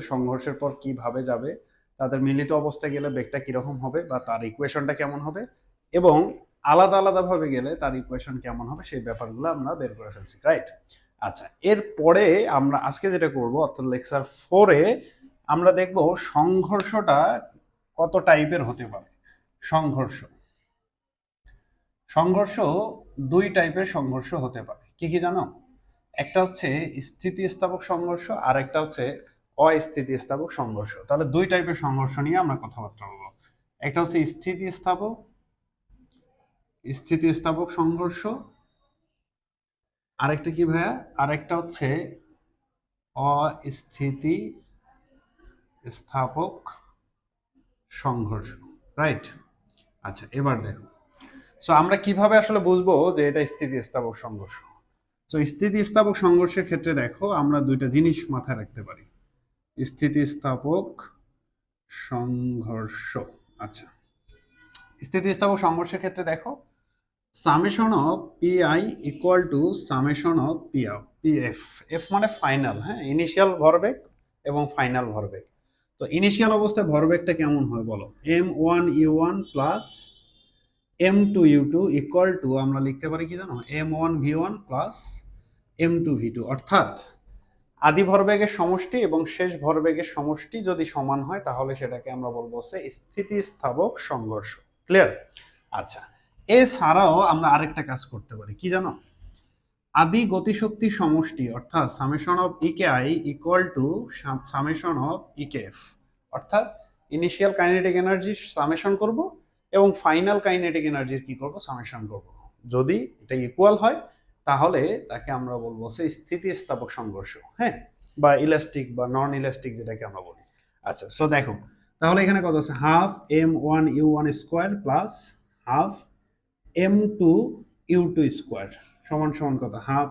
সংঘর্ষের পর কীভাবে যাবে, তাদের মিলিত অবস্থায় গেলে বেগটা কীরকম হবে বা তার ইকুয়েশনটা কেমন হবে এবং আলাদা আলাদাভাবে গেলে তার ইকুয়েশন কেমন হবে সেই ব্যাপারগুলো আমরা বের করে ফেলছি রাইট আচ্ছা এরপরে আমরা আজকে যেটা করব, অর্থাৎ লেকচার ফোরে আমরা দেখব সংঘর্ষটা কত টাইপের হতে পারে। সংঘর্ষ। সংঘর্ষ দুই টাইপের সংঘর্ষ হতে পারে। কি কি জানো? একটা হচ্ছে স্থিতিস্থাপক সংঘর্ষ আর একটা হচ্ছে অস্থিতিস্থাপক সংঘর্ষ। তাহলে দুই টাইপের সংঘর্ষ নিয়ে আমরা কথাবার্তা বলব। একটা হচ্ছে স্থিতিস্থাপক স্থিতিস্থাপক সংঘর্ষ। আরেকটা কি ভাইয়া? আরেকটা হচ্ছে অস্থিতি স্থাপক সংঘর্ষ রাইট আচ্ছা এবার দেখো। সো আমরা কীভাবে আসলে বুঝব যে এটা স্থিতিস্থাপক সংঘর্ষ? সো স্থিতিস্থাপক সংঘর্ষের ক্ষেত্রে দেখো, আমরা দুইটা জিনিস মাথায় রাখতে পারি। স্থিতিস্থাপক সংঘর্ষ। আচ্ছা স্থিতিস্থাপক সংঘর্ষের ক্ষেত্রে দেখো, summation of P I equal to summation of P F. F মানে ফাইনাল হ্যাঁ ইনিশিয়াল ভরবেগ এবং ফাইনাল ভরবেগ। তো ইনিশিয়াল অবস্থায় ভরবেগটা কেমন হয় বলো? M one U one plus M two U two equal to, আমরা লিখতে পারি কি জানো? M one V one plus M two V two. অর্থাৎ আদি ভরবেগের সমষ্টি এবং শেষ ভরবেগের সমষ্টি যদি সমান হয়, তাহলে সেটাকে আমরা বলব হচ্ছে স্থিতিস্থাপক সংঘর্ষ। ক্লিয়ার আচ্ছা এছাড়াও আমরা আরেকটা কাজ করতে পারি। কি জানো? আদি গতিশক্তি সমষ্টি অর্থাৎ summation of EK I equal to summation of EK F অর্থাৎ ইনিশিয়াল কাইনেটিক এনার্জি সামেশন করব এবং ফাইনাল কাইনেটিক এনার্জির কি করব? সামেশন করব। যদি এটা ইকুয়াল হয় তাহলে তাকে আমরা বলব সে স্থিতিস্থাপক সংঘর্ষ হ্যাঁ? বা ইলাস্টিক বা নন ইলাস্টিক যেটাকে আমরা বলি। আচ্ছা সো দেখো, তাহলে এখানে কত আছে? Half M one U one square plus half M two U two square সমান সমান কত? Half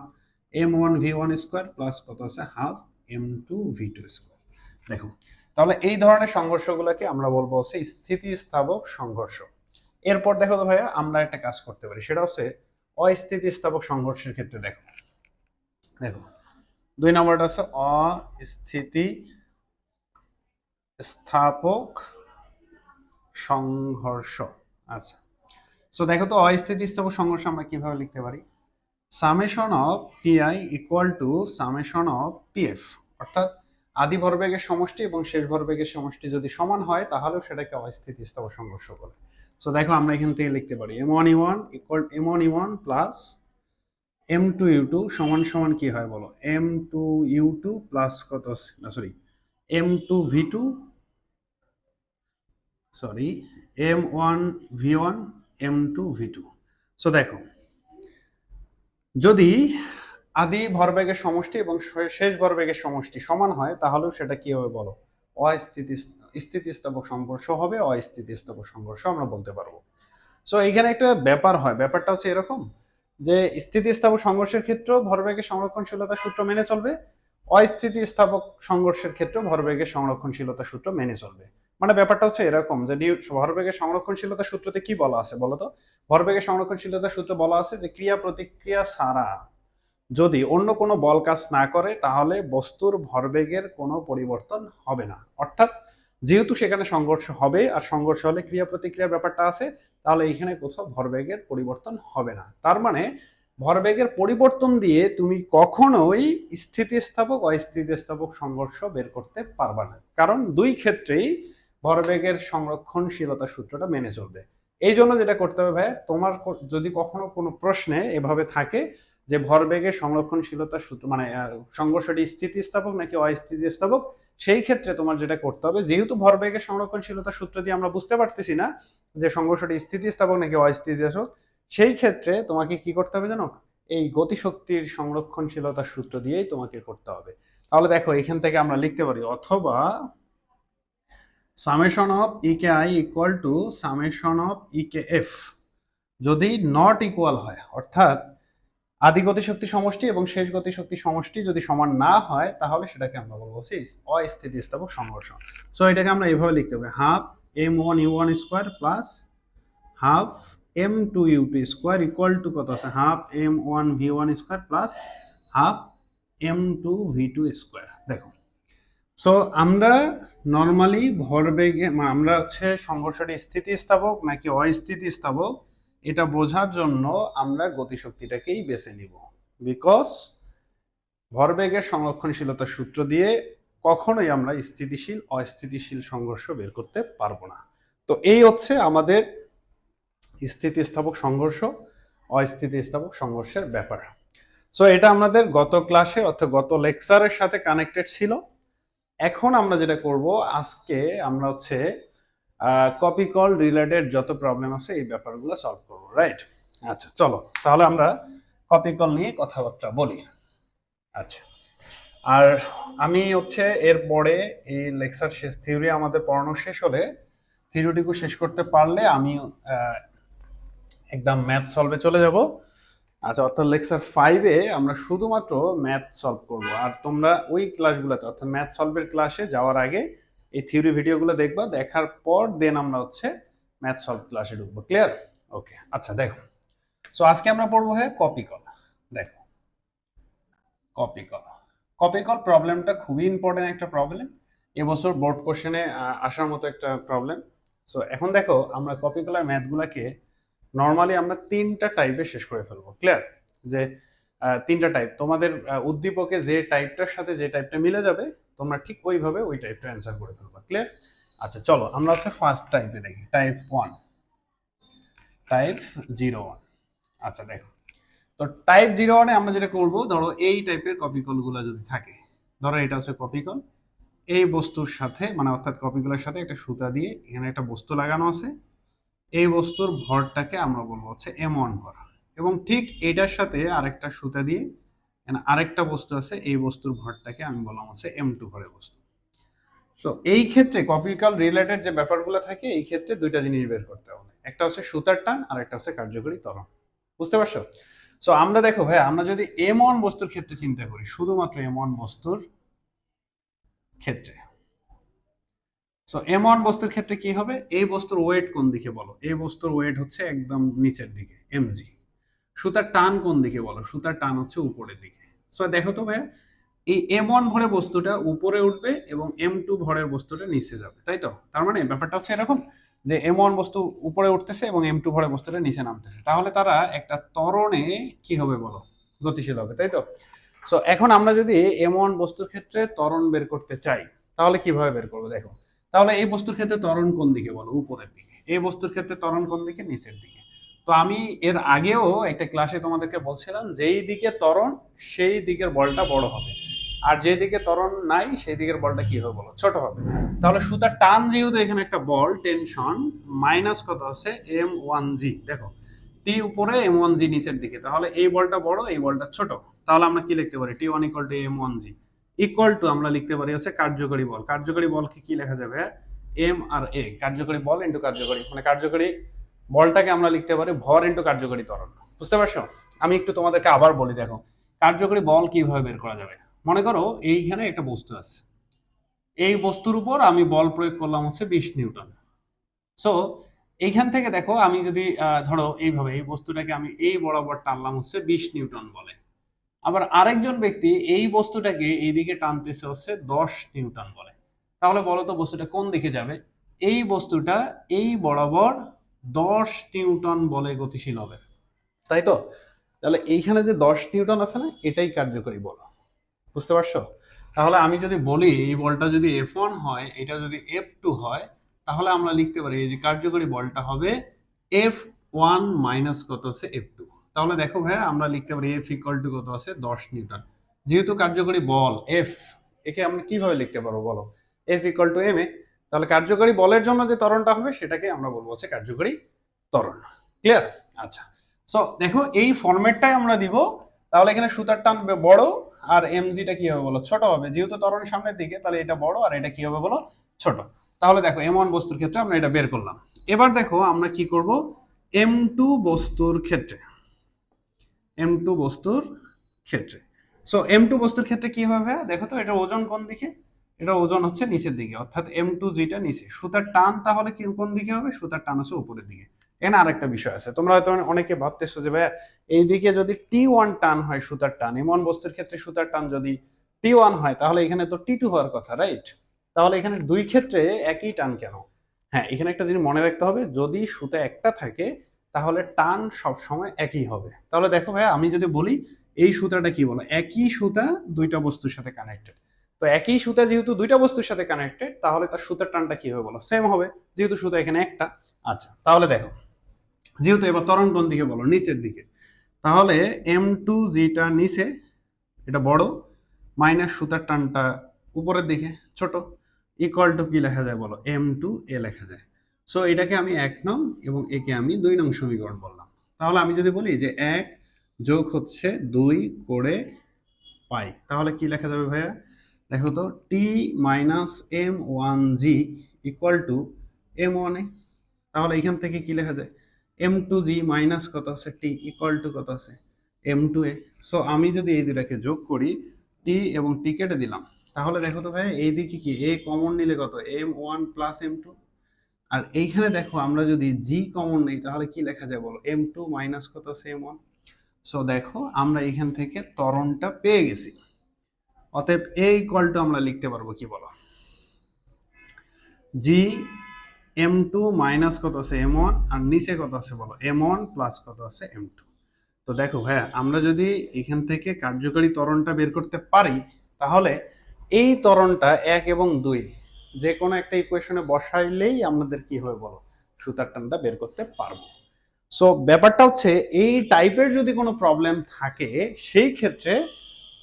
M one V one square plus কত আছে? Half M two V two square দেখো, তাহলে এই ধরনের সংঘর্ষগুলোকে আমরা বলব হচ্ছে স্থিতিস্থাপক সংঘর্ষ। এরপর দেখো তো ভাইয়া, আমরা একটা কাজ করতে পারি, সেটা হচ্ছে অস্থিতিস্থাপক সংঘর্ষের ক্ষেত্রে দেখো। দেখো, দুই নম্বরটা হচ্ছে অস্থিতি স্থাপক সংঘর্ষ। আচ্ছা সো দেখো তো অস্থিতিস্থাপক সংঘর্ষ আমরা কীভাবে লিখতে পারি? Summation of PI equal to summation of PF অর্থাৎ আদি ভরবেগের সমষ্টি এবং শেষ ভরবেগের সমষ্টি যদি সমান হয়, তাহলেও সেটাকে অস্থিতিস্থাপক সংঘর্ষ বলে। সো দেখো আমরা এখান থেকে লিখতে পারি M one E one equal M one E one plus M two U two সমান সমান কি হয় বলো? M two U two plus কত না sorry M two V two sorry M one V one M two V two so দেখো, যদি আদি ভরবেগের সমষ্টি এবং শেষ ভরবেগের সমষ্টি সমান হয়, তাহলেও সেটা কি হবে বলো? অস্থিতি স্থিতিস্থাপক সংঘর্ষ হবে, অস্থিতিস্থাপক সংঘর্ষ আমরা বলতে পারব। সো এখানে একটা ব্যাপার হয়, ব্যাপারটা হচ্ছে এরকম যে স্থিতিস্থাপক সংঘর্ষের ক্ষেত্রেও ভরবেগের সংরক্ষণশীলতা সূত্র মেনে চলবে, অস্থিতিস্থাপক সংঘর্ষের ক্ষেত্রেও ভরবেগের সংরক্ষণশীলতা সূত্র মেনে চলবে। মানে ব্যাপারটা হচ্ছে এরকম যে ভরবেগের সংরক্ষণশীলতা সূত্রতে কি বলা আছে বলতো ভরবেগের সংরক্ষণশীলতা সূত্র বলা আছে যে ক্রিয়া প্রতিক্রিয়া ছাড়া যদি অন্য কোনো বল কাজ না করে, তাহলে বস্তুর ভরবেগের কোনো পরিবর্তন হবে না। অর্থাৎ যেহেতু সেখানে সংঘর্ষ হবে আর সংঘর্ষ হলে ক্রিয়া প্রতিক্রিয়ার ব্যাপারটা আছে, তাহলে এখানে কোথাও ভরবেগের পরিবর্তন হবে না। তার মানে ভরবেগের পরিবর্তন দিয়ে তুমি কখনোই স্থিতিস্থাপক, অস্থিতিস্থাপক সংঘর্ষ বের করতে পারবা না। কারণ দুই ক্ষেত্রেই ভরবেগের সংরক্ষণশীলতা সূত্রটা মেনে চলবে। এই জন্য যেটা করতে হবে ভাই তোমার যদি কখনো কোনো প্রশ্নে এভাবে থাকে যে ভরবেগের সংরক্ষণশীলতা সূত্র মানে সংঘর্ষটি স্থিতিস্থাপক নাকি অস্থিতিস্থাপক সেই ক্ষেত্রে তোমার যেটা করতে হবে, যেহেতু ভরবেগের সংরক্ষণশীলতা সূত্র দিয়ে আমরা বুঝতে পারতেছি না যে সংঘর্ষটি স্থিতিস্থাপক নাকি অস্থিতিস্থাপক, সেই ক্ষেত্রে তোমাকে কি করতে হবে জানো? এই গতিশক্তির সংরক্ষণশীলতা সূত্র দিয়েই তোমাকে করতে হবে। তাহলে দেখো, এখান থেকে আমরা লিখতে পারি, অথবা summation of EK I equal to summation of EK F যদি নট ইকুয়াল হয়, অর্থাৎ আদি গতিশক্তি সমষ্টি এবং শেষ গতিশক্তি সমষ্টি যদি সমান না হয়, তাহলে সেটাকে আমরা বলব অস্থিতিস্থাপক সংঘর্ষ সো এটাকে আমরা এইভাবে লিখতে পারি half M one U one square plus half M two U two square equal to কত আছে? Half M one V one square plus half M two V two square দেখো সো আমরা নর্মালি ভরবেগে মা- আমরা হচ্ছে সংঘর্ষটি স্থিতিস্থাপক নাকি অস্থিতিস্থাপক এটা বোঝার জন্য আমরা গতিশক্তিটাকেই বেছে নিব। বিকজ ভরবেগের সংরক্ষণশীলতার সূত্র দিয়ে কখনোই আমরা স্থিতিশীল, অস্থিতিশীল সংঘর্ষ বের করতে পারব না। তো এই হচ্ছে আমাদের স্থিতিস্থাপক সংঘর্ষ, অস্থিতিস্থাপক সংঘর্ষের ব্যাপার। সো এটা আমাদের গত ক্লাসে অর্থাৎ গত লেকচারের সাথে কানেক্টেড ছিল। এখন আমরা যেটা করব, আজকে আমরা হচ্ছে কপি কল রিলেটেড যত প্রবলেম আছে এই ব্যাপারগুলো সলভ করব রাইট আচ্ছা চলো, তাহলে আমরা কপি কল নিয়ে কথাবার্তা বলি। আচ্ছা আর আমি হচ্ছে এরপরে এই লেকচার শেষ থিওরি আমাদের পড়ানো শেষ হলে থিওরিটুকু শেষ করতে পারলে আমি একদম ম্যাথ সলভে চলে যাব। আচ্ছা অর্থাৎ লেকচার ফাইভে আমরা শুধুমাত্র ম্যাথ সলভ করব। আর তোমরা ওই ক্লাসগুলোতে অর্থাৎ ম্যাথ সলভের ক্লাসে যাওয়ার আগে এই থিওরি ভিডিওগুলো দেখবা, দেখার পর দেন আমরা হচ্ছে ম্যাথ সলভ ক্লাসে ঢুকবো ক্লিয়ার ওকে আচ্ছা দেখো। সো আজকে আমরা পড়ব হ্যাঁ কপি কল দেখো। কপি কল কপি কল প্রবলেমটা খুবই ইম্পর্টেন্ট একটা প্রবলেম এবছর বোর্ড কোশ্চেনে আসার মতো একটা প্রবলেম সো এখন দেখো, আমরা কপি কলার ম্যাথগুলোকে নর্মালি আমরা তিনটা টাইপে শেষ করে ফেলব ক্লিয়ার যে তিনটা টাইপ তোমাদের উদ্দীপকে যে টাইপটার সাথে যে টাইপটা মিলে যাবে, তোমরা ঠিক ওইভাবে ওই টাইপটা অ্যান্সার করে ফেলবা। ক্লিয়ার আচ্ছা চলো, আমরা হচ্ছে ফার্স্ট টাইপে দেখি। Type one type zero one আচ্ছা দেখো। তো টাইপ জিরো ওয়ানে আমরা যেটা করব, ধরো এই টাইপের কপি কলগুলো যদি থাকে, ধরো এটা হচ্ছে কপি কল এই বস্তুর সাথে মানে অর্থাৎ কপিগুলোর সাথে একটা সুতা দিয়ে এখানে একটা বস্তু লাগানো আছে। এই বস্তুর ভরটাকে আমরা বলব হচ্ছে এম ওয়ান ভর। এবং ঠিক এটার সাথে আরেকটা সুতা দিয়ে আরেকটা বস্তু আছে, এই বস্তুর ভরটাকে আমি বললাম হচ্ছে এম টু ভরের বস্তু। সো এই ক্ষেত্রে কপিকাল রিলেটেড যে ব্যাপারগুলো থাকে, এই ক্ষেত্রে দুইটা জিনিস বের করতে হবে। একটা হচ্ছে সুতার টান, আর একটা হচ্ছে কার্যকরী ত্বরণ। বুঝতে পারছ? সো আমরা দেখো ভাই, আমরা যদি এম ওয়ান বস্তুর ক্ষেত্রে চিন্তা করি, শুধুমাত্র এম ওয়ান বস্তুর ক্ষেত্রে। সো এম ওয়ান বস্তুর ক্ষেত্রে কি হবে? এই বস্তুর ওয়েট কোন দিকে বলো? এই বস্তুর ওয়েট হচ্ছে একদম নিচের দিকে এমজি সুতার টান কোন দিকে বলো? সুতার টান হচ্ছে উপরের দিকে। সো দেখো তো ভাইয়া, এই এম ওয়ান ভরের বস্তুটা উপরে উঠবে এবং এম টু ভরের বস্তুটা নিচে যাবে, তাই তো? তার মানে ব্যাপারটা হচ্ছে এরকম যে এম ওয়ান বস্তু উপরে উঠতেছে এবং এম টু ভরের বস্তুটা নিচে নামতেছে। তাহলে তারা একটা তরণে কি হবে বলো? গতিশীল হবে, তাই তো? সো এখন আমরা যদি এম ওয়ান বস্তুর ক্ষেত্রে তরণ বের করতে চাই, তাহলে কীভাবে বের করব? দেখো, তাহলে এই বস্তুর ক্ষেত্রে তরণ কোন দিকে বলো? উপরের দিকে। এই বস্তুর ক্ষেত্রে তরণ কোন দিকে? নিচের দিকে। তো আমি এর আগেও একটা ক্লাসে তোমাদেরকে বলছিলাম, যেই দিকে ত্বরণ, সেই দিকের বলটা বড় হবে। আর যে দিকে ত্বরণ নাই, সেই দিকের বলটা কি হবে বলো? ছোট হবে। তাহলে সুতার টান যেহেতু এখানে একটা বল টেনশন মাইনাস কত আছে? এম ওয়ান জি দেখো টি উপরে এম ওয়ান জি নিচের দিকে। তাহলে এই বলটা বড়, এই বলটা ছোট। তাহলে আমরা কি লিখতে পারি? T one equal to M one G equal to আমরা লিখতে পারি হচ্ছে কার্যকরী বল। কার্যকরী বলকে কি লেখা যাবে? এম আর এ কার্যকরী বল ইন্টু কার্যকরী। মানে কার্যকরী বলটাকে আমরা লিখতে পারি ভর ইন্টু কার্যকরী ত্বরণ। বুঝতে পারছ? আমি একটু তোমাদেরকে আবার বলি, দেখো, কার্যকরী বল কীভাবে বের করা যাবে? মনে করো এইখানে একটা বস্তু আছে। এই বস্তুর উপর আমি বল প্রয়োগ করলাম হচ্ছে বিশ নিউটন। সো এইখান থেকে দেখো, আমি যদি ধরো এইভাবে এই বস্তুটাকে আমি এই বরাবর টানলাম হচ্ছে বিশ নিউটন বলে। আবার আরেকজন ব্যক্তি এই বস্তুটাকে এইদিকে টানতেছে হচ্ছে দশ নিউটন বলে। তাহলে বলো তো বস্তুটা কোন দিকে যাবে? এই বস্তুটা এই বরাবর দশ নিউটন বলে গতিশীল হবে। তাই তো? তাহলে এইখানে যে দশ নিউটন আছে না, এটাই কার্যকরী বল। বুঝতে পারছ? তাহলে আমি যদি বলি, এই বলটা যদি এফ ওয়ান হয়, এটা যদি এফ টু হয়, তাহলে আমরা লিখতে পারি, এই যে কার্যকরী বলটা হবে এফ ওয়ান মাইনাস কত আছে এফ টু তাহলে দেখো ভাইয়া, আমরা লিখতে পারি এফ ইকুয়াল টু কত আছে? দশ নিউটন। যেহেতু কার্যকরী বল এফ একে আমরা কীভাবে লিখতে পারব বলো? F equal to M A তাহলে কার্যকরী বলের জন্য যে ত্বরণটা হবে সেটাকে আমরা বলব হচ্ছে কার্যকরী ত্বরণ। ক্লিয়ার আচ্ছা। সো দেখো এই ফরম্যাটটাই আমরা দিব। তাহলে এখানে সুতার টান বড় আর এমজিটা কি হবে বলো? ছোট হবে। যেহেতু ত্বরণ সামনের দিকে, তাহলে এটা বড় আর এটা কি হবে বলো? ছোট। তাহলে দেখো এম ওয়ান বস্তুর ক্ষেত্রে আমরা এটা বের করলাম। এবার দেখো আমরা কি করব? এম টু বস্তুর ক্ষেত্রে। এম টু বস্তুর ক্ষেত্রে। সো এম টু বস্তুর ক্ষেত্রে কি হবে? দেখো তো এটা ওজন কোন দিকে? এটা ওজন হচ্ছে নিচের দিকে, অর্থাৎ এম টু জিটা নিচে। সুতার টান তাহলে কি কোন দিকে হবে? সুতার টান হচ্ছে উপরের দিকে। এখানে আরেকটা বিষয় আছে। তোমরা হয়তো অনেকে ভাবতেছো যে, ভাইয়া, এইদিকে যদি টি ওয়ান টান হয় সুতার টান, এমন বস্তুর ক্ষেত্রে সুতার টান যদি টি ওয়ান হয়, তাহলে এখানে তো টি টু হওয়ার কথা রাইট তাহলে এখানে দুই ক্ষেত্রে একই টান কেন? হ্যাঁ এখানে একটা জিনিস মনে রাখতে হবে, যদি সুতা একটা থাকে, তাহলে টান সব সময় একই হবে। তাহলে দেখো ভাই আমি যদি বলি, এই সুতাটা কি বলো? একই সুতা দুইটা বস্তুর সাথে কানেক্টেড তো একই সুতা যেহেতু দুইটা বস্তুর সাথে কানেক্টেড তাহলে তার সুতার টানটা কি হবে বলো? সেম হবে, যেহেতু সুতা এখানে একটা। আচ্ছা তাহলে দেখো, যেহেতু এবার তরণ কোন দিকে বলো? নিচের দিকে। তাহলে এম টু জিটা নিচে, এটা বড় মাইনাস সুতার টানটা উপরের দিকে, ছোট ইকুয়াল টু কি লেখা যায় বলো? এম টু এ লেখা যায়। সো এটাকে আমি এক নং এবং একে আমি দুই নং সমীকরণ বললাম। তাহলে আমি যদি বলি যে এক যোগ হচ্ছে দুই করে পাই, তাহলে কি লেখা যাবে ভাইয়া? দেখো তো T minus M one G equal to M one A, তাহলে এখান থেকে কি লেখা যায়? এম টু জি মাইনাস কত আছে? টি ইকুয়াল টু কত আছে? এম টু এ সো আমি যদি এই দুটাকে যোগ করি টি এবং টি কেটে দিলাম, তাহলে দেখো তো ভাই এই দিকে কি? এ কমন নিলে কত? M one plus M two আর এইখানে দেখো, আমরা যদি জি কমন নেই, তাহলে কি লেখা যায় বলো? এম টু মাইনাস কত আছে? এম ওয়ান সো দেখো, আমরা এখান থেকে ত্বরণটা পেয়ে গেছি। অতএব এ ইকুয়াল টু আমরা লিখতে পারব কি বলো? জি এম টু মাইনাস কত আছে? এম ওয়ান আর নিচে কত আছে বলো? এম ওয়ান প্লাস কত আছে? এম টু তো দেখো ভাইয়া, আমরা যদি এখান থেকে কার্যকারী ত্বরণটা বের করতে পারি, তাহলে এই ত্বরণটা এক এবং দুই যে কোনো একটা ইকুয়েশনে বসাইলেই আমাদের কি হবে বলো? সুতার টানটা বের করতে পারব। সো ব্যাপারটা হচ্ছে, এই টাইপের যদি কোনো প্রবলেম থাকে, সেই ক্ষেত্রে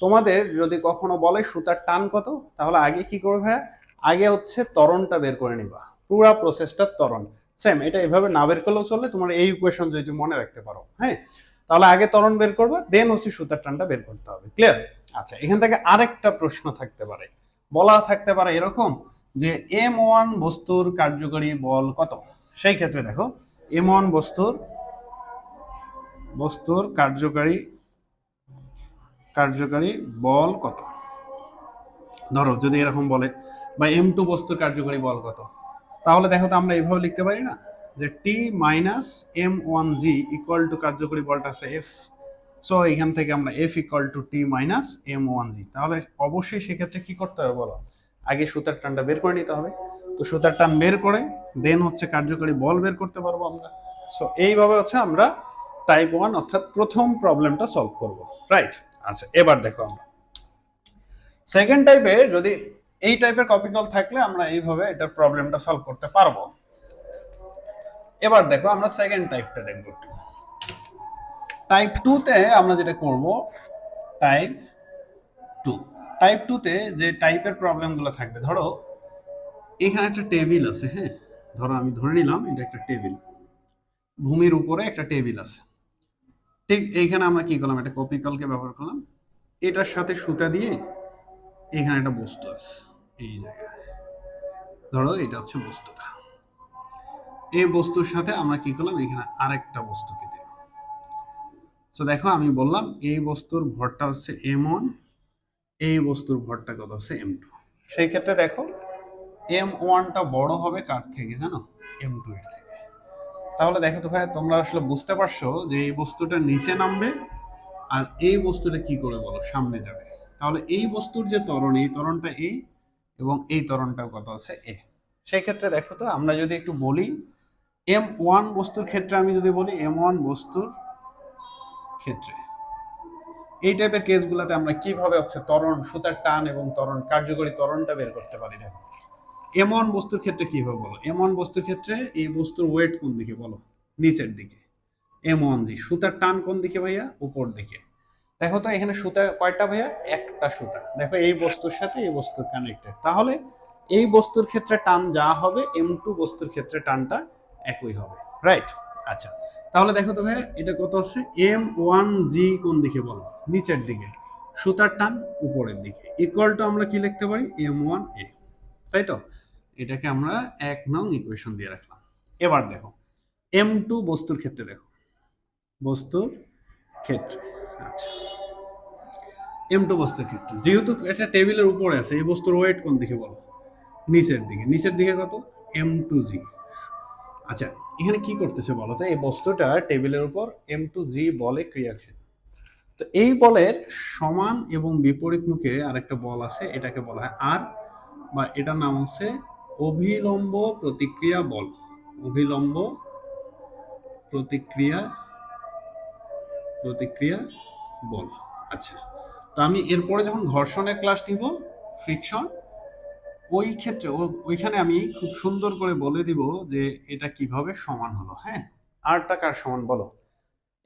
তোমাদের যদি কখনো বলে সুতার টান কত, তাহলে আগে কি করবে আগে হচ্ছে তরণটা বের করে নিবা। পুরা প্রসেসটা ত্বরণ। সেম এটা এভাবে না বের করলেও চলে, তোমার এই ইকুয়েশন যদি মনে রাখতে পারো হ্যাঁ? তাহলে আগে তরণ বের করবে দেন হচ্ছে সুতার টানটা বের করতে হবে। ক্লিয়ার আচ্ছা এখান থেকে আরেকটা প্রশ্ন থাকতে পারে। বলা থাকতে পারে এরকম যে এম ওয়ান বস্তুর কার্যকরী বল কত? সেই ক্ষেত্রে দেখো এম ওয়ান বস্তুর বস্তুর কার্যকারী কার্যকারী বল কত? ধরো, যদি এরকম বলে, বা এম টু বস্তুর কার্যকারী বল কত? তাহলে দেখো তো আমরা এইভাবে লিখতে পারি না? যে T minus M one G equal to কার্যকরী বলটা আছে এফ সো এখান থেকে আমরা F equal to T minus M one G তাহলে অবশ্যই সেক্ষেত্রে কি করতে হবে বলো? আগে সুতার টানটা বের করে নিতে হবে। তো সুতার টান বের করে দেন হচ্ছে কার্যকরী বল বের করতে পারব আমরা। সো এইভাবে হচ্ছে আমরা টাইপ ওয়ান অর্থাৎ প্রথম প্রবলেমটা সলভ করব। রাইট আচ্ছা এবার দেখো আমরা। সেকেন্ড টাইপে যদি এই টাইপের কপিকল থাকলে আমরা এইভাবে এটার প্রবলেমটা সলভ করতে পারব। এবার দেখো আমরা সেকেন্ড টাইপটা দেখব টাইপ টুতে আমরা যেটা করব টাইপ টু টাইপ টুতে যে টাইপের প্রবলেমগুলো থাকবে, ধরো এখানে একটা টেবিল আছে হ্যাঁ? ধরো আমি ধরে নিলাম এটা একটা টেবিল ভূমির উপরে একটা টেবিল আছে। ঠিক এইখানে আমরা কি করলাম? একটা কপিকলকে ব্যবহার করলাম। এটার সাথে সুতা দিয়ে এখানে একটা বস্তু আছে, এই জায়গায়। ধরো এটা হচ্ছে বস্তুটা। এই বস্তুর সাথে আমরা কি করলাম? এখানে আরেকটা বস্তুকে দিলাম। তো দেখো, আমি বললাম, এই বস্তুর ভরটা হচ্ছে এম ওয়ান এই বস্তুর ভরটা কত হচ্ছে এম টু সেই ক্ষেত্রে দেখো এম ওয়ানটা বড় হবে কার থেকে জানো? এম টু এর থেকে। তাহলে দেখো তো ভাই, তোমরা আসলে বুঝতে পারছ যে এই বস্তুটা নিচে নামবে আর এই বস্তুটা কি করে বলো, সামনে যাবে। তাহলে এই বস্তুর যে ত্বরণ, এই ত্বরণটা এ এবং এই ত্বরণটাও কত আছে এ। সেই ক্ষেত্রে দেখো তো, আমরা যদি একটু বলি, এম ওয়ান বস্তুর ক্ষেত্রে আমি যদি বলি, এম ওয়ান বস্তুর ক্ষেত্রে। এই টাইপের কেসগুলোতে আমরা কীভাবে হচ্ছে ত্বরণ, সুতার টান এবং ত্বরণ, কার্যকরী ত্বরণটা বের করতে পারি দেখো। এম ওয়ান বস্তুর ক্ষেত্রে কি হবে বলো? এমন বস্তুর ক্ষেত্রে এই বস্তুর ওয়েট কোন দিকে বলো? নিচের দিকে। এম ওয়ান জি সুতার টান কোন দিকে ভাইয়া? উপর দিকে। দেখো তো এখানে সুতা কয়টা ভাইয়া? একটা সুতা। দেখো এই বস্তুর সাথে এই বস্তুর কানেক্টেড তাহলে এই বস্তুর ক্ষেত্রে টান যা হবে এম টু বস্তুর ক্ষেত্রে টানটা একই হবে। রাইট আচ্ছা। তাহলে দেখো তো ভাইয়া, এটা কত আছে? এম ওয়ান জি কোন দিকে বলো? নিচের দিকে। সুতার টান উপরের দিকে। ইকুয়াল টু আমরা কি লিখতে পারি? এম ওয়ান এ তাই তো? এটাকে আমরা এক নং ইকুয়েশন দিয়ে রাখলাম। এবার দেখো এম টু বস্তুর ক্ষেত্রে দেখো। বস্তুর ক্ষেত্রে আচ্ছা। এম টু বস্তুর ক্ষেত্রে, যেহেতু এটা টেবিলের উপরে আছে, এই বস্তুর ওয়েট কোন দিকে বলো? নিচের দিকে। নিচের দিকে কত? এম টু জি আচ্ছা এখানে কি করতেছে বলো তো? এই বস্তুটা টেবিলের উপর এম টু জি বলে ক্রিয়াশীল। তো এই বলের সমান এবং বিপরীত মুখে আরেকটা বল আছে, এটাকে বলা হয় আর বা এটার নাম হচ্ছে অভিলম্ব প্রতিক্রিয়া বল। অভিলম্ব প্রতিক্রিয়া প্রতিক্রিয়া বল। আচ্ছা তো আমি এরপরে যখন ঘর্ষণের ক্লাস নিব ফ্রিকশন ওই ক্ষেত্রে ওইখানে আমি খুব সুন্দর করে বলে দিব যে এটা কীভাবে সমান হলো হ্যাঁ? আরটা কার সমান বলো?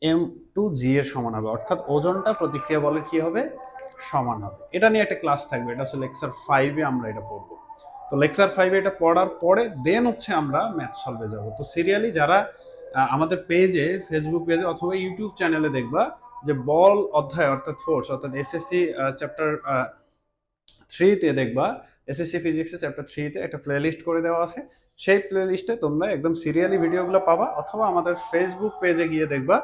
এম টু জি এর সমান হবে, অর্থাৎ ওজনটা প্রতিক্রিয়া বলের কি হবে? সমান হবে। এটা নিয়ে একটা ক্লাস থাকবে, এটা হচ্ছে লেকচার ফাইভে আমরা এটা পড়ব। তো লেকচার ফাইভে এটা পড়ার পরে দেন হচ্ছে আমরা ম্যাথ সলভে যাব। তো সিরিয়ালি যারা আমাদের পেজে ফেসবুক পেজে অথবা ইউটিউব চ্যানেলে দেখবা যে বল অধ্যায় অর্থাৎ ফোর্স অর্থাৎ এসএসসি চ্যাপ্টার থ্রিতে দেখবা এসএসসি ফিজিক্সের চ্যাপ্টার থ্রিতে একটা প্লেলিস্ট করে দেওয়া আছে। সেই প্লেলিস্টে তোমরা একদম সিরিয়ালি ভিডিওগুলো পাবা, অথবা আমাদের ফেসবুক পেজে গিয়ে দেখবা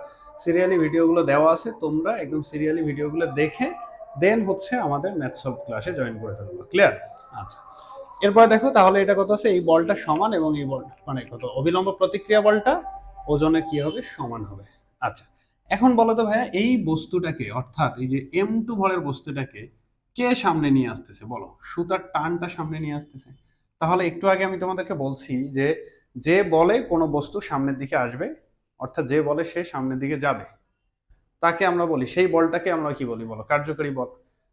সিরিয়ালি ভিডিওগুলো দেওয়া আছে, তোমরা একদম সিরিয়ালি ভিডিওগুলো দেখে দেন হচ্ছে আমাদের ম্যাথ সলভ ক্লাসে জয়েন করে ফেলব। ক্লিয়ার আচ্ছা। এরপর দেখো, তাহলে এটা কত আছে? এই বলটা সমান এবং এই বল মানে কত? অবিলম্ব প্রতিক্রিয়া বলটা ওজনে কি হবে? সমান হবে। আচ্ছা এখন বলো তো ভাইয়া, এই বস্তুটাকে, অর্থাৎ এই যে এম টু ভরের বস্তুটাকে কে সামনে নিয়ে আসতেছে? বলো, সুতার টানটা সামনে নিয়ে আসতেছে। তাহলে একটু আগে আমি তোমাদেরকে বলছি যে যে বলে কোনো বস্তু সামনের দিকে আসবে, অর্থাৎ যে বলে সে সামনের দিকে যাবে, তাকে আমরা বলি। সেই বলটাকে আমরা কি বলি বলো? কার্যকরী বল।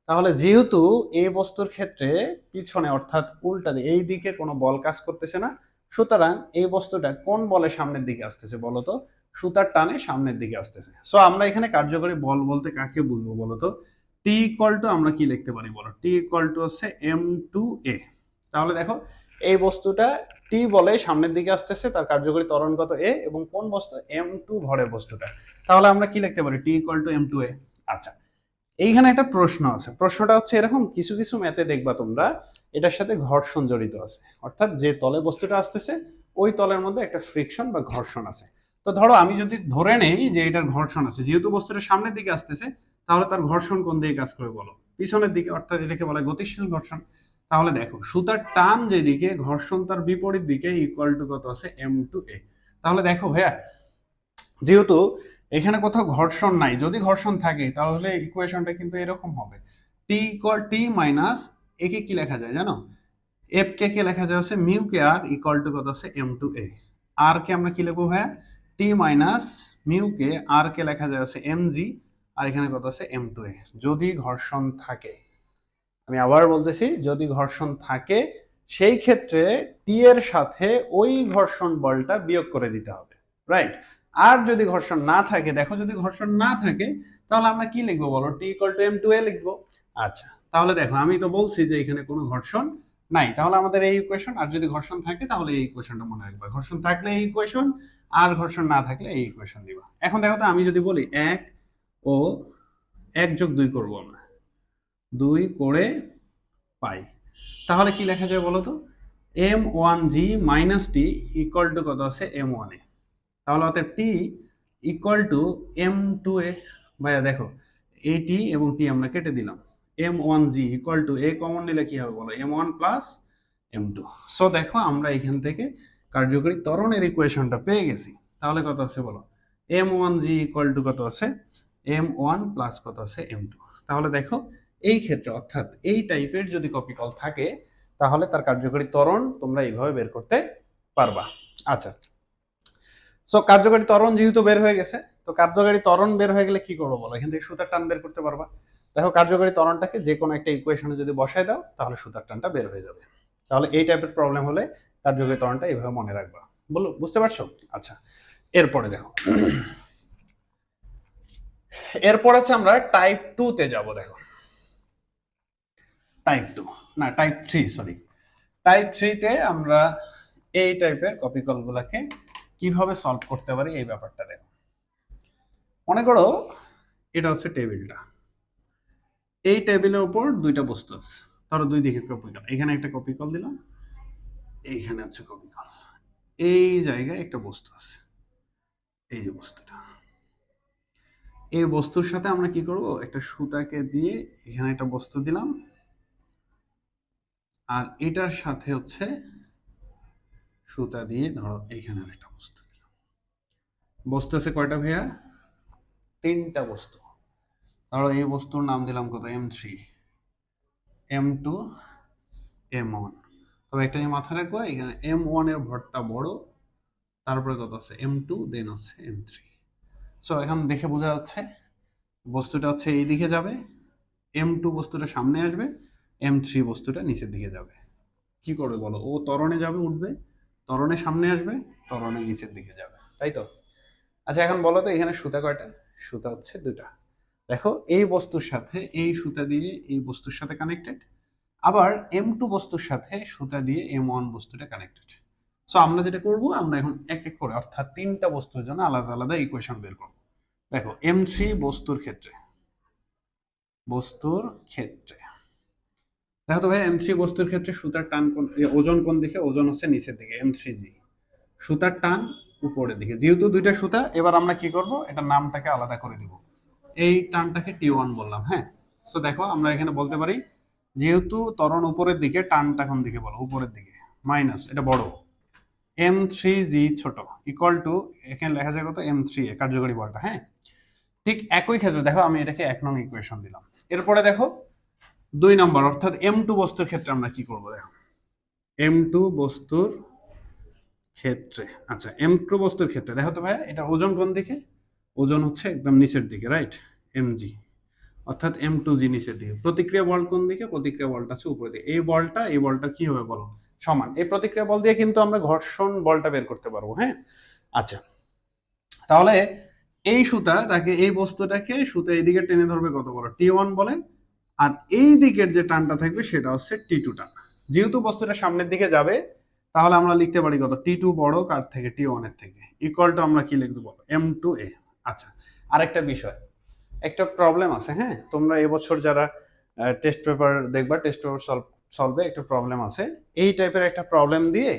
তাহলে যেহেতু এই বস্তুর ক্ষেত্রে পিছনে অর্থাৎ উল্টা এই দিকে কোনো বল কাজ করতেছে না, সুতরাং এই বস্তুটা কোন বলে সামনের দিকে আসতেছে বলো তো? সুতার টানে সামনের দিকে আসতেছে। সো আমরা এখানে কার্যকরী বল বলতে কাকে বুঝব বলো তো? টি ইকুয়াল টু আমরা কি লিখতে পারি বলো? টি ইকুয়াল টু হচ্ছে এম টু এ তাহলে দেখো, এই বস্তুটা টি বলে সামনের দিকে আসতেছে, তার কার্যকরী ত্বরণ কত এ এবং কোন বস্তু? এম টু ভরের বস্তুটা। তাহলে আমরা কি লিখতে পারি? T equal to M two A আচ্ছা এইখানে একটা প্রশ্ন আছে। প্রশ্নটা হচ্ছে এরকম, কিছু কিছু ম্যাথে দেখবা তোমরা, এটার সাথে ঘর্ষণ জড়িত আছে। অর্থাৎ যে তলে বস্তুটা আসতেছে, ওই তলের মধ্যে একটা ফ্রিকশন বা ঘর্ষণ আছে। তো ধরো আমি যদি ধরে নেই যে এটার ঘর্ষণ আছে, যেহেতু বস্তুটা সামনের দিকে আসতেছে, তাহলে তার ঘর্ষণ কোন দিকে কাজ করে বলো? পিছনের দিকে, অর্থাৎ এটাকে বলে গতিশীল ঘর্ষণ। তাহলে দেখো, সুতার টান যেদিকে, ঘর্ষণ তার বিপরীত দিকে ইকুয়াল টু কত আছে? এম টু এ তাহলে দেখো ভাইয়া, যেহেতু এখানে কোথাও ঘর্ষণ নাই। যদি ঘর্ষণ থাকে, তাহলে ইকুয়েশনটা কিন্তু এরকম হবে। টি ইকুয়াল টি মাইনাস একে কি লেখা যায় জানো? এফ কে কে লেখা যায়? হচ্ছে মিউ কে আর ইকুয়াল টু কত আছে এম টু এ আর কে আমরা কি লিখব ভাইয়া? টি মাইনাস মিউ কে আর কে লেখা যায় হচ্ছে এম জি আর এখানে কত আছে এম টু এ যদি ঘর্ষণ থাকে, আমি আবার বলতেছি, যদি ঘর্ষণ থাকে, সেই ক্ষেত্রে টি এর সাথে ওই ঘর্ষণ বলটা বিয়োগ করে দিতে হবে। রাইট আর যদি ঘর্ষণ না থাকে দেখো যদি ঘর্ষণ না থাকে তাহলে আমরা কি লিখব বলো? T equal to M two A লিখব। আচ্ছা। তাহলে দেখো আমি তো বলছি যে এখানে কোনো ঘর্ষণ নাই। তাহলে আমাদের এই ইকুয়েশন আর যদি ঘর্ষণ থাকে তাহলে এই ইকুয়েশনটা মনে রাখবা। ঘর্ষণ থাকলে এই ইকুয়েশন আর ঘর্ষণ না থাকলে এই ইকুয়েশন দিবা। এখন দেখো তো আমি যদি বলি এক ও এক যোগ দুই করব আমরা। দুই করে পাই। তাহলে কি লেখা যায় বলো তো? M one G minus T equal to কত আছে? এম ওয়ান এ তাহলে অতএব T equal to M two A ভাইয়া দেখো এ টি এবং টি আমরা কেটে দিলাম। M one G equal to A common নিলে কি হবে বলো? M one plus M two so দেখো আমরা এখান থেকে কার্যকরী তরণের ইকুয়েশনটা পেয়ে গেছি। তাহলে কত আছে বলো? M one G equal to কত আছে? এম ওয়ান প্লাস কত আছে? এম টু তাহলে দেখো, এই ক্ষেত্রে অর্থাৎ এই টাইপের যদি কপি কল থাকে, তাহলে তার কার্যকরী ত্বরণ তোমরা এইভাবে বের করতে পারবা। আচ্ছা সো কার্যকারী ত্বরণ যেহেতু বের হয়ে গেছে, তো কার্যকারী ত্বরণ বের হয়ে গেলে কি করব বলো? এখান থেকে সুতার টান বের করতে পারবা। দেখো, কার্যকারী ত্বরণটাকে যে কোনো একটা ইকুয়েশনে যদি বসায় দাও, তাহলে সুতার টানটা বের হয়ে যাবে। তাহলে এই টাইপের প্রবলেম হলে কার্যকারী ত্বরণটা এইভাবে মনে রাখবা। বলো, বুঝতে পারছ? আচ্ছা এরপরে দেখো। এরপর আছে আমরা টাইপ টু তে যাব, দেখো। টাইপ টু না টাইপ থ্রি সরি টাইপ থ্রিতে আমরা এই টাইপের কপি কলগুলোকে কীভাবে সলভ করতে পারি এই ব্যাপারটা দেখো। মনে করো এটা হচ্ছে টেবিলটা। এই টেবিলের উপর দুইটা বস্তু আছে। ধরো দুই দিকে কপি কল এখানে একটা কপি কল দিলাম। এইখানে হচ্ছে কপি কল এই জায়গায় একটা বস্তু আছে। এই যে বস্তুটা। এই বস্তুর সাথে আমরা কি করব? একটা সুতাকে দিয়ে এখানে একটা বস্তু দিলাম। আর এটার সাথে হচ্ছে সুতা দিয়ে ধরো এইখানে একটা বস্তু আছে কয়টা ভাইয়া? তিনটা বস্তু। ধরো এই বস্তুর নাম দিলাম কত? M three M two M one তবে একটা জিনিস মাথায় রাখব, এখানে এম ওয়ানের ভরটা বড়, তারপরে কত আছে? এম টু দেন আছে এম থ্রি সো এখন দেখে বোঝা যাচ্ছে, বস্তুটা হচ্ছে এই দিকে যাবে এম টু বস্তুটা সামনে আসবে এম থ্রি বস্তুটা নিচের দিকে যাবে। কি করবে বলো? ও তরণে যাবে, উঠবে, তরণে সামনে আসবে, তরণে নিচের দিকে যাবে। তাই তো? আচ্ছা এখন বলো তো, এখানে সুতা কয়টা? সুতা হচ্ছে দুটা দেখো, এই বস্তুর সাথে, এই সুতা দিয়ে এই বস্তুর সাথে কানেক্টেড আবার এম টু বস্তুর সাথে সুতা দিয়ে এম ওয়ান বস্তুটা কানেক্টেড সো আমরা যেটা করব, আমরা এখন এক এক করে, অর্থাৎ তিনটা বস্তুর জন্য আলাদা আলাদা ইকুয়েশন বের করব। দেখো এম থ্রি বস্তুর ক্ষেত্রে বস্তুর ক্ষেত্রে। দেখো তো ভাই এম থ্রি বস্তুর ক্ষেত্রে সুতার টান কোন ওজন কোন দিকে? ওজন হচ্ছে নিচের দিকে এম থ্রি জি সুতার টান উপরের দিকে। যেহেতু দুইটা সুতা, এবার আমরা কি করব? এটা নামটাকে আলাদা করে দিব। এই টানটাকে টি ওয়ান বললাম হ্যাঁ? সো দেখো, আমরা এখানে বলতে পারি, যেহেতু তরণ উপরের দিকে, টানটা কোন দিকে বলো? উপরের দিকে। মাইনাস, এটা বড়। এম থ্রি জি ছোট ইকুয়াল টু এখানে লেখা যায় কত? এম থ্রি এ কার্যকরী বলটা হ্যাঁ? ঠিক একই ক্ষেত্রে, দেখো, আমি এটাকে এক নং ইকুয়েশন দিলাম। এরপরে দেখো, দুই নম্বর, অর্থাৎ এম টু বস্তুর ক্ষেত্রে আমরা কি করব? দেখো এম টু বস্তুর ক্ষেত্রে। আচ্ছা এম টু বস্তুর ক্ষেত্রে। দেখো তো ভাইয়া, এটা ওজন কোন দিকে? ওজন হচ্ছে একদম নিচের দিকে রাইট এম জি অর্থাৎ এম টু জি নিচের দিকে। প্রতিক্রিয়া বল কোন দিকে? প্রতিক্রিয়া বলটা আছে উপরে দিকে। এই বলটা এই বলটা কি হবে বলো? সমান। এই প্রতিক্রিয়া বল দিয়ে কিন্তু আমরা ঘর্ষণ বলটা বের করতে পারব হ্যাঁ? আচ্ছা তাহলে এই সুতা, তাকে এই বস্তুটাকে সুতা এইদিকে টেনে ধরবে কত বলো? টি ওয়ান বলে। আর এই দিকের যে টানটা থাকবে, সেটা হচ্ছে টি টু টান। যেহেতু বস্তুটা সামনের দিকে যাবে তাহলে আমরা লিখতে পারি কত? টি টু বড় কার থেকে? টি ওয়ানের থেকে। ইকুয়াল টু আমরা কি লিখতে বলো এম টু এ আচ্ছা আরেকটা বিষয়। একটা প্রবলেম আছে হ্যাঁ? তোমরা এবছর যারা টেস্ট পেপার দেখবা টেস্ট পেপার সলভ সলভে একটা প্রবলেম আছে। এই টাইপের একটা প্রবলেম দিয়ে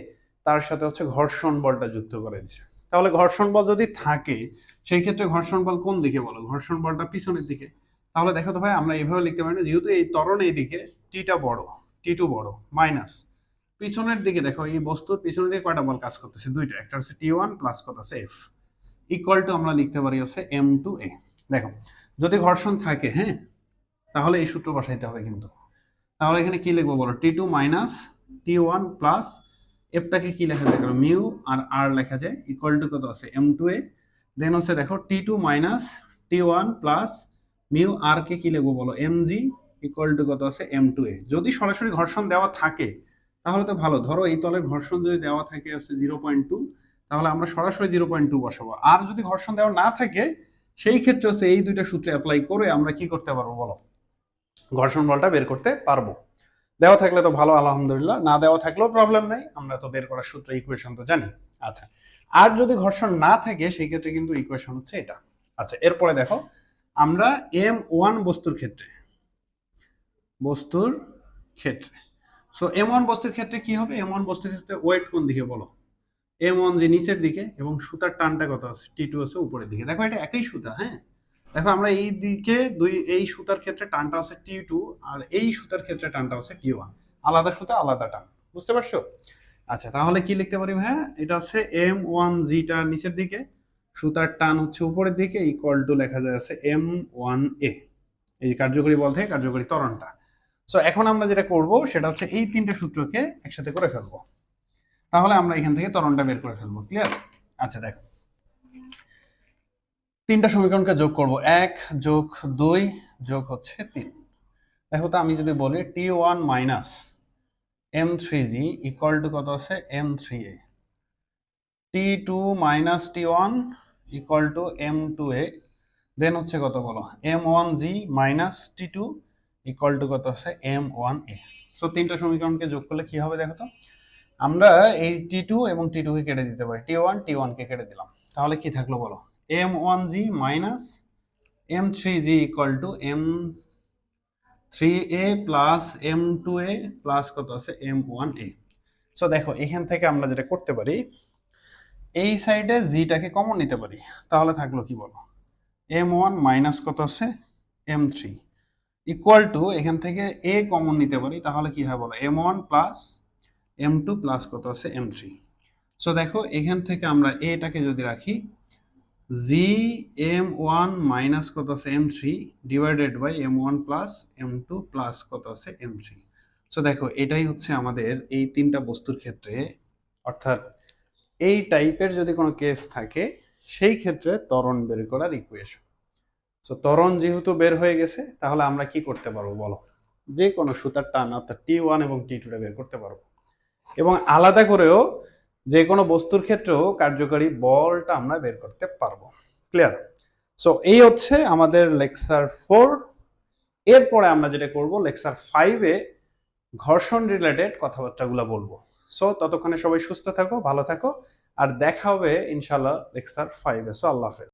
তার সাথে হচ্ছে ঘর্ষণ বলটা যুক্ত করে দিছে। তাহলে ঘর্ষণ বল যদি থাকে, সেই ক্ষেত্রে ঘর্ষণ বল কোন দিকে বলো? ঘর্ষণ বলটা পিছনের দিকে। তাহলে দেখো তো ভাই, আমরা এইভাবে লিখতে পারি না। যেহেতু এই ত্বরণ এই দিকে টিটা বড় টি টু বড় মাইনাস পিছনের দিকে দেখো, এই বস্তুর পিছনের দিকে কয়টা বল কাজ করতেছে? দুইটা। একটা হচ্ছে টি ওয়ান প্লাস কত আছে এফ ইকুয়াল টু আমরা লিখতে পারি হচ্ছে এম টু এ দেখো, যদি ঘর্ষণ থাকে হ্যাঁ তাহলে এই সূত্র বসাইতে হবে কিন্তু। তাহলে এখানে কি লিখব বলো? T two minus T one plus এফটাকে কি লেখা যায়? মিউ আর আর লেখা যায়। ইকুয়াল টু কত আছে? এম টু এ দেন হচ্ছে দেখো T two minus T one plus mu R কে কি লিখব বলো? এম জি ইকুয়াল টু কত আছে? এম টু এ যদি সরাসরি ঘর্ষণ দেওয়া থাকে তাহলে তো ভালো। ধরো এই তলের ঘর্ষণ যদি দেওয়া থাকে হচ্ছে জিরো পয়েন্ট টু তাহলে আমরা সরাসরি জিরো পয়েন্ট টু বসাবো। আর যদি ঘর্ষণ দেওয়া না থাকে, সেই ক্ষেত্রে হচ্ছে এই দুইটা সূত্র অ্যাপ্লাই করে আমরা কি করতে পারব বলো? ঘর্ষণ বলটা বের করতে পারব। দেওয়া থাকলে তো ভালো, আলহামদুলিল্লাহ। না দেওয়া থাকলেও প্রবলেম নাই। আমরা তো বের করার সূত্র ইকুয়েশন তো জানি। আচ্ছা। আর যদি ঘর্ষণ না থাকে, সেই ক্ষেত্রে কিন্তু ইকুয়েশন হচ্ছে এটা। আচ্ছা এরপরে দেখো, আমরা এম ওয়ান বস্তুর ক্ষেত্রে বস্তুর ক্ষেত্রে সো এম ওয়ান বস্তুর ক্ষেত্রে কি হবে? এম ওয়ান বস্তুর ক্ষেত্রে ওয়েট কোন দিকে বলো? এম ওয়ান যে নিচের দিকে এবং সুতার টানটা কত আছে? টি টু আছে উপরের দিকে। দেখো, এটা একই সুতা হ্যাঁ? দেখো, আমরা এই দিকে দুই, এই সুতার ক্ষেত্রে টানটা হচ্ছে টি টু আর এই সুতার ক্ষেত্রে টানটা হচ্ছে টি ওয়ান আলাদা সুতা, আলাদা টান। বুঝতে পারছ? আচ্ছা তাহলে কি লিখতে পারি হ্যাঁ এটা হচ্ছে এম ওয়ান জিটা নিচের দিকে, সুতার টান হচ্ছে উপরের দিকে ইকুয়াল টু লেখা যায় আছে এম ওয়ান এ এই কার্যকরী বল থেকে কার্যকরী ত্বরণটা। সো এখন আমরা যেটা করব, সেটা হচ্ছে এই তিনটে সূত্রকে একসাথে করে ফেলব। তাহলে আমরা এখান থেকে তরণটা বের করে ফেলব ক্লিয়ার আচ্ছা দেখো। তিনটা সমীকরণকে যোগ করব, এক যোগ দুই যোগ হচ্ছে তিন। দেখো তো, আমি যদি বলি T one minus M three G equal to কত আছে? M three A T two minus T one equal to M two A then হচ্ছে কত বলো? M one G minus T two equal to কত আছে? এম ওয়ান এ so তিনটা সমীকরণকে যোগ করলে কি হবে দেখো তো? আমরা এই টি টু এবং টি টুকে কেটে দিতে পারি। টি ওয়ান টি ওয়ানকে কেটে দিলাম। তাহলে কি থাকল বলো? M one G minus M three G equal to M three A plus M two A plus কত আছে? এম ওয়ান এ সো দেখো, এখান থেকে আমরা যেটা করতে পারি, এই সাইডে জিটাকে কমন নিতে পারি। তাহলে থাকল কি বলো? এম ওয়ান মাইনাস কত আছে? এম থ্রি ইকুয়াল টু এখান থেকে এ কমন নিতে পারি, তাহলে কি হয় বলো? M one plus M two plus কত আছে? এম থ্রি সো দেখো, এখান থেকে আমরা এটাকে যদি রাখি জি এম ওয়ান মাইনাস কত আছে? M three divided by M one plus M two plus কত আছে? এম থ্রি সো দেখো, এটাই হচ্ছে আমাদের এই তিনটা বস্তুর ক্ষেত্রে, অর্থাৎ এই টাইপের যদি কোনো কেস থাকে, সেই ক্ষেত্রে ত্বরণ বের করার ইকুয়েশন সো ত্বরণ যেহেতু বের হয়ে গেছে, তাহলে আমরা কি করতে পারব বলো? যে কোনো সুতার টান, অর্থাৎ টি ওয়ান এবং টি টুটা বের করতে পারব। এবং আলাদা করেও যে কোনো বস্তুর ক্ষেত্রেও কার্যকারী বলটা আমরা বের করতে পারব। ক্লিয়ার সো এই হচ্ছে আমাদের লেকচার ফোর এরপরে আমরা যেটা করব, লেকচার ফাইভে ঘর্ষণ রিলেটেড কথাবার্তাগুলো বলব। সো ততক্ষণে সবাই সুস্থ থাকো, ভালো থাকো, আর দেখা হবে ইনশাল্লাহ লেকচার ফাইভে সো আল্লাহ হাফেজ।